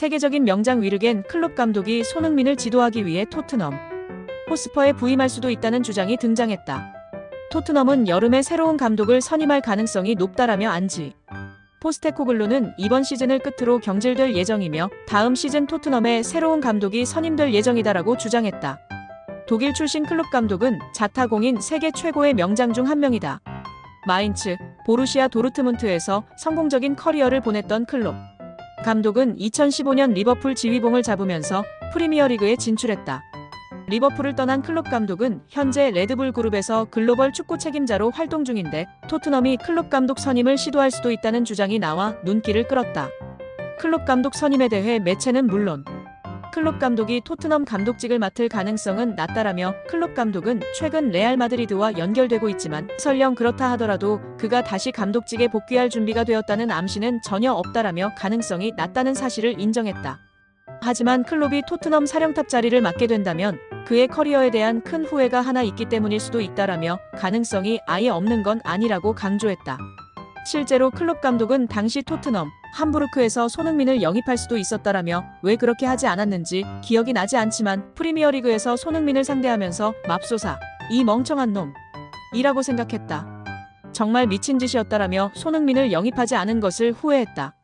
세계적인 명장 위르겐 클롭 감독이 손흥민을 지도하기 위해 토트넘 호스퍼에 부임할 수도 있다는 주장이 등장했다. 토트넘은 여름에 새로운 감독을 선임할 가능성이 높다라며 안지 포스테코글로는 이번 시즌을 끝으로 경질될 예정이며 다음 시즌 토트넘에 새로운 감독이 선임될 예정이다라고 주장했다. 독일 출신 클롭 감독은 자타공인 세계 최고의 명장 중 한 명이다. 마인츠, 보루시아 도르트문트에서 성공적인 커리어를 보냈던 클롭. 감독은 2015년 리버풀 지휘봉을 잡으면서 프리미어리그에 진출했다. 리버풀을 떠난 클롭 감독은 현재 레드불 그룹에서 글로벌 축구 책임자로 활동 중인데 토트넘이 클롭 감독 선임을 시도할 수도 있다는 주장이 나와 눈길을 끌었다. 클롭 감독 선임에 대해 매체는 물론 클롭 감독이 토트넘 감독직을 맡을 가능성은 낮다라며 클롭 감독은 최근 레알 마드리드와 연결되고 있지만 설령 그렇다 하더라도 그가 다시 감독직에 복귀할 준비가 되었다는 암시는 전혀 없다라며 가능성이 낮다는 사실을 인정했다. 하지만 클롭이 토트넘 사령탑 자리를 맡게 된다면 그의 커리어에 대한 큰 후회가 하나 있기 때문일 수도 있다라며 가능성이 아예 없는 건 아니라고 강조했다. 실제로 클롭 감독은 당시 토트넘 함부르크에서 손흥민을 영입할 수도 있었다라며 왜 그렇게 하지 않았는지 기억이 나지 않지만 프리미어리그에서 손흥민을 상대하면서 맙소사 이 멍청한 놈 이라고 생각했다. 정말 미친 짓이었다라며 손흥민을 영입하지 않은 것을 후회했다.